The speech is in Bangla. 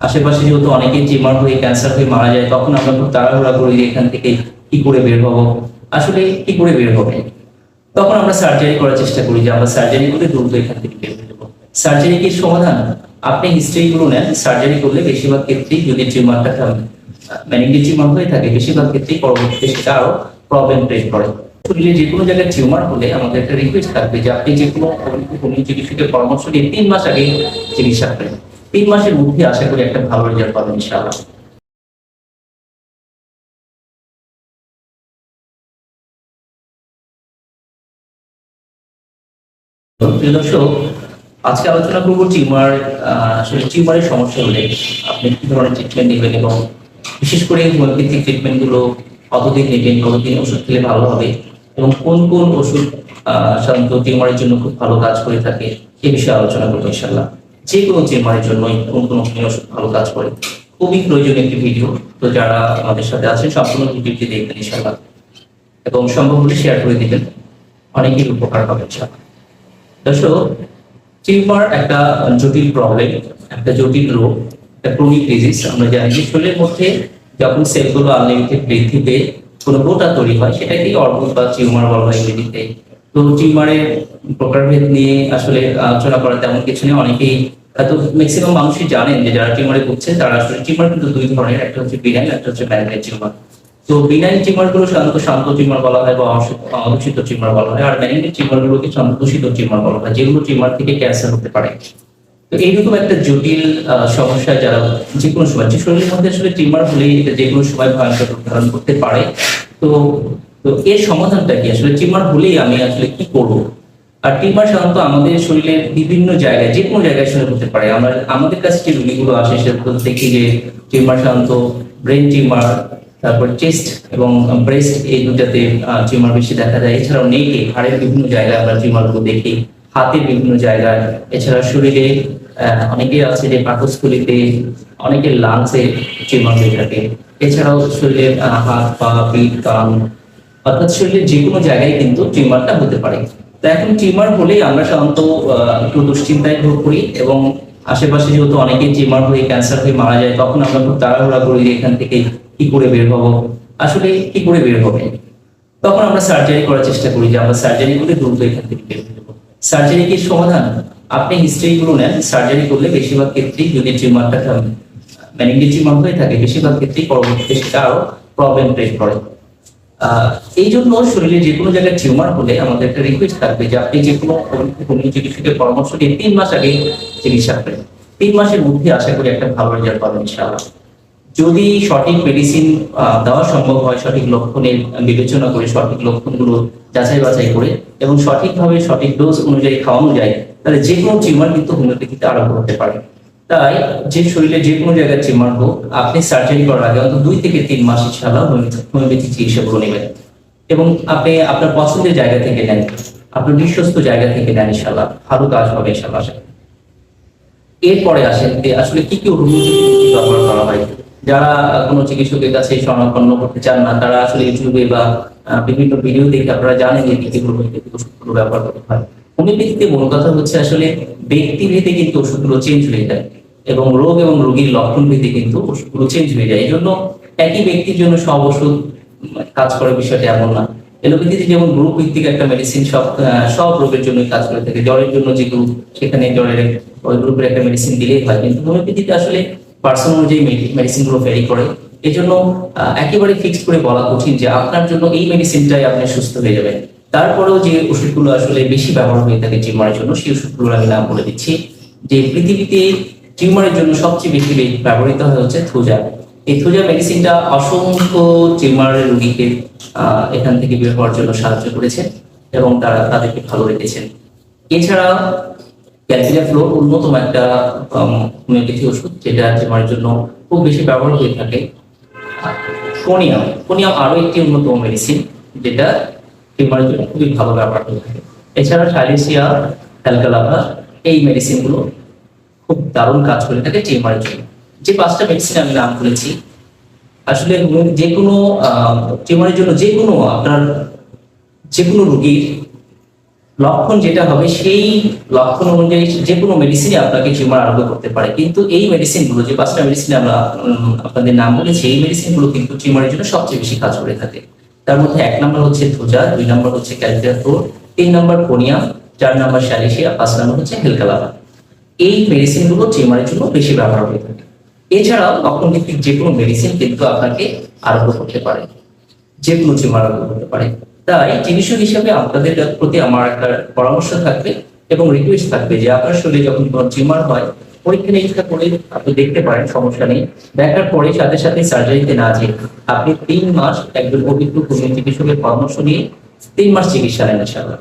আশেপাশে যেহেতু অনেকেই টিউমার হয়ে ক্যান্সার হয়ে মারা যায়, তখন আমরা খুব তাড়াহুড়া করি যে এখান থেকে কি করে বের হব, আসলে কি করে বের হবে? তখন আমরা সার্জারি করার চেষ্টা করি যে আমরা সার্জারি করে দ্রুত এখান থেকে বের হয়ে সার্জারি কি সমাধান? আপনি হিস্ট্রি গুলো নেন সার্জারি করলে বেশিরভাগ ক্ষেত্রেই যদি টিউমারটা ম্যানিগেটিভ টিউমার হয়ে থাকে, বেশিরভাগ ক্ষেত্রেই পরবর্তীতে সেটা আরও প্রবলেম ক্রিয়েট করে। শরীরে যে কোনো জায়গায় টিউমার হলে আমাদের একটা রিকোয়েস্ট থাকবে যে আপনি যে কোনো চিকিৎসকের পরামর্শ নিয়ে তিন মাস আগে চিকিৎসা করেন। তিন মাসের মধ্যে আশা করি একটা ভালো রেজাল্ট পাবেন, ইনশাআল্লাহ। প্রিয় দর্শক আজকে আলোচনা করব টিউমার আসলে টিউমারের সমস্যা হলে আপনি কি ধরনের ট্রিটমেন্ট নেবেন এবং বিশেষ করে হোমিওপ্যাথিক ট্রিটমেন্টগুলো কতদিন নেবেন, কতদিন ওষুধ খেলে ভালো হবে এবং কোন কোন ওষুধ সাধারণত টিউমারের জন্য খুব ভালো কাজ করে থাকে সে বিষয়ে আলোচনা করব ইনশাল্লাহ যে কোনো টিউমারের জন্য কোন কোন ওষুধ ভালো কাজ করে। খুবই প্রয়োজনীয় একটি ভিডিও তো যারা আমাদের সাথে আছেন সম্পূর্ণ ভিডিওটি দেখবেন ইনশাল্লাহ এবং সম্ভব হলে শেয়ার করে দিবেন অনেকের উপকার হবে ইনশাল্লাহ দর্শক টিউমার একটা জটিল প্রবলেম একটা জটিল রোগ, একটা ক্রনিক ডিজিজ আমরা জানি যে শরীরের মধ্যে যখন সেলগুলো আনলিমিটেড বৃদ্ধি পেয়ে কোনো গোটা তৈরি হয়, সেটাকেই অর্বুদ বা টিউমার বলা হয় ইংরেজিতে তো টিউমারের প্রকারভেদ নিয়ে আসলে আলোচনা করা তেমন কিছু নেই। অনেকেই হয়তো ম্যাক্সিমাম মানুষই জানেন যে যারা টিউমারে ভুগছে, তারা আসলে টিউমার কিন্তু দুই ধরনের, একটা হচ্ছে বিনাইন একটা হচ্ছে ম্যালিগনেন্ট টিউমার তো বিনাইন টিউমারগুলো সাধারণত শান্ত টিউমার বলা হয় বা অদূষিত টিউমার বলা হয়। আর ম্যালিগনেন্ট টিউমার গুলোকে দূষিত টিউমার বলা হয়, যেগুলো টিউমার থেকে ক্যান্সার হতে পারে। তো এইরকম একটা জটিল সমস্যা যারা যে কোনো সময়, যে শরীরের মধ্যে আসলে টিউমার হলে যে কোনো সময় ভয়ঙ্কর রূপ ধারণ করতে পারে। তো তো এর সমাধানটা কি? আসলে টিউমার হলেই আমি আসলে কি করব? আর টিউমার সাধারণত আমাদের শরীরের বিভিন্ন জায়গায়, যে কোনো জায়গায় আসলে হতে পারে। আমরা, আমাদের কাছে যে রোগীগুলো আসে, সেগুলো দেখি যে টিউমার সাধারণত ব্রেন টিউমার তারপর চেস্ট এবং ব্রেস্ট এই দুটাতে টিউমার বেশি দেখা যায়। এছাড়াও নেকে হাড়ের বিভিন্ন জায়গায় আমরা টিউমারগুলো দেখি হাতের বিভিন্ন জায়গায়। এছাড়া শরীরে অনেকে আছে যে পাকস্থলিতে অনেকের লাংসে টিউমার হয়ে থাকে। এছাড়াও শরীরের আহ, হাত পা পিঠ কান অর্থাৎ শরীরের যে কোনো জায়গায় কিন্তু টিউমারটা হতে পারে। তো এখন টিউমার হলেই আমরা সাধারণত একটু দুশ্চিন্তায় ভোগ করি এবং আশেপাশে যেহেতু অনেকেই টিউমার হয়ে ক্যান্সার হয়ে মারা যায় তখন আমরা খুব তাড়াহুড়া করি এখান থেকে কি করে বের হব? আসলে কি করে বের হবে? তখন আমরা সার্জারি করার চেষ্টা করি যে আমরা সার্জারি করে দ্রুত এখান থেকে বের হয়ে সার্জারি কি সমাধান? আপনি হিস্ট্রি গুলো নেন সার্জারি করলে বেশিরভাগ ক্ষেত্রেই যদি টিউমারটা ম্যানিগেটিভ টিউমার হয়ে থাকে, বেশিরভাগ ক্ষেত্রেই পরবর্তীতে সেটা আরও প্রবলেম ক্রিয়েট করে। এই জন্য শরীরে যে কোনো জায়গায় টিউমার হলে আমাদের একটা রিকোয়েস্ট থাকবে যে আপনি যে কোনো চিকিৎসকের পরামর্শ নিয়ে তিন মাস আগে চিকিৎসা করেন। তিন মাসের মধ্যে আশা করি একটা ভালো রেজাল্ট পাবেন, ইনশাআল্লাহ। যদি সঠিক মেডিসিন দেওয়া সম্ভব হয়, সঠিক লক্ষণের বিবেচনা করে, সঠিক লক্ষণগুলো যাচাই বাছাই করে এবং সঠিকভাবে সঠিক ডোজ অনুযায়ী খাওয়ানো যায়, তাহলে যে কোনো টিউমার কিন্তু হোমিওপ্যাথিতে আরোগ্য হতে পারে। তাই যে শরীরে যে কোনো জায়গায় টিউমার হোক, আপনি সার্জারি করার আগে অন্তত দুই থেকে তিন মাস ইনশাআল্লাহ হোমিওপ্যাথি চিকিৎসাগুলো নেবেন। এবং আপনি আপনার পছন্দের জায়গা থেকে নেন, আপনার বিশ্বস্ত জায়গা থেকে নেন ইনশাআল্লাহ। ভালো কাজ হবে করি। এরপরে আসেন যে আসলে কি কি হোমিওপ্যাথি ব্যবহার করা হয়? যারা কোনো চিকিৎসকের কাছে শরণাপন্ন করতে চান না, তারা আসলে ইউটিউবে বা বিভিন্ন ভিডিও দেখে আপনারা জানেন যে কি ওষুধগুলো ব্যবহার করতে হয়। হোমিওপ্যাথিতে মূল কথা হচ্ছে আসলে কিন্তু ওষুধগুলো চেঞ্জ হয়ে যায় এবং রোগ এবং রোগীর লক্ষণ ভেদে কিন্তু ওষুধগুলো চেঞ্জ হয়ে যায়। এই জন্য একই ব্যক্তির জন্য সব ওষুধ কাজ করে বিষয়টা এমন না। এলোপ্যাথিতে যেমন গ্রুপ ভিত্তিক একটা মেডিসিন সব সব রোগের জন্য কাজ করে থাকে। জ্বরের জন্য যে গ্রুপ সেখানে জ্বরের ওই গ্রুপের একটা মেডিসিন দিলেই হয়। কিন্তু হোমিওপ্যাথিতে আসলে পার্সন অনুযায়ী মেডিসিনগুলো ভ্যারি করে। এই জন্য একেবারে ফিক্সড করে বলা কঠিন যে আপনার জন্য এই মেডিসিনটাই আপনি সুস্থ হয়ে যাবেন। তারপরেও যে ওষুধগুলো আসলে বেশি ব্যবহার হয়ে থাকে টিউমারের জন্য, সেই ওষুধগুলো আমি নাম বলে দিচ্ছি। যে পৃথিবীতে টিউমারের জন্য সবচেয়ে বেশি ব্যবহৃত হয় হচ্ছে থুজা। এই থুজা মেডিসিনটা অসংখ্য টিউমারের রোগীকে এখান থেকে বের হওয়ার জন্য সাহায্য করেছে এবং তারা তাদেরকে ভালো রেখেছেন। এছাড়া ক্যালসিয়াম ফ্লোর অন্যতম একটা হোমিওপ্যাথি ওষুধ, যেটা টিউমারের জন্য খুব বেশি ব্যবহার হয়ে থাকে। ফোনিয়াম ফোনিয়াম আরও একটি অন্যতম মেডিসিন যেটা টিউমারের জন্য খুবই ভালো ব্যবহার হয়ে থাকে। এছাড়া সাইলেসিয়া অ্যালকালাভা এই মেডিসিনগুলো খুব দারুণ কাজ করে থাকে টিউমারের জন্য। যে পাঁচটা মেডিসিন আমি নাম করেছি আসলে যে কোনো টিউমারের জন্য যে কোনো আপনার যে কোনো রোগীর লক্ষণ যেটা হবে, সেই লক্ষণ অনুযায়ী যে কোনো মেডিসিনই আপনাকে টিউমার আরোগ্য করতে পারে। কিন্তু এই মেডিসিনগুলো যে পাঁচটা মেডিসিন আমরা আপনাদের নাম বলেছি, এই মেডিসিনগুলো কিন্তু টিউমারের জন্য সবচেয়ে বেশি কাজ করে থাকে। তার মধ্যে এক নম্বর হচ্ছে ধুজা দুই নম্বর হচ্ছে ক্যালকুলেটর তিন নম্বর কোনিয়া চার নম্বর স্যালিসিয়া পাঁচ নম্বর হচ্ছে হেলকালাবা এই মেডিসিনগুলো টিউমারের জন্য বেশি ব্যবহার হয়ে থাকে। এছাড়াও লক্ষণ ভিত্তিক যে কোনো মেডিসিন কিন্তু আপনাকে আরোগ্য করতে পারে। যে কোনো টিউমার আরোগ্য করতে পারে। তাই চিকিৎসক হিসেবে আপনাদের প্রতি আমার একটা পরামর্শ থাকবে এবং রিকোয়েস্ট থাকবে যে আপনার শরীরে যখন কোনো টিউমার হয়, পরীক্ষা নিরীক্ষা করে আপনি দেখতে পারেন, সমস্যা নেই। দেখার পরে সাথে সাথে সার্জারিতে না যে আপনি তিন মাস একজন অভিজ্ঞ কর্মী চিকিৎসকের পরামর্শ নিয়ে তিন মাস চিকিৎসা নেন, ইনশাআল্লাহ।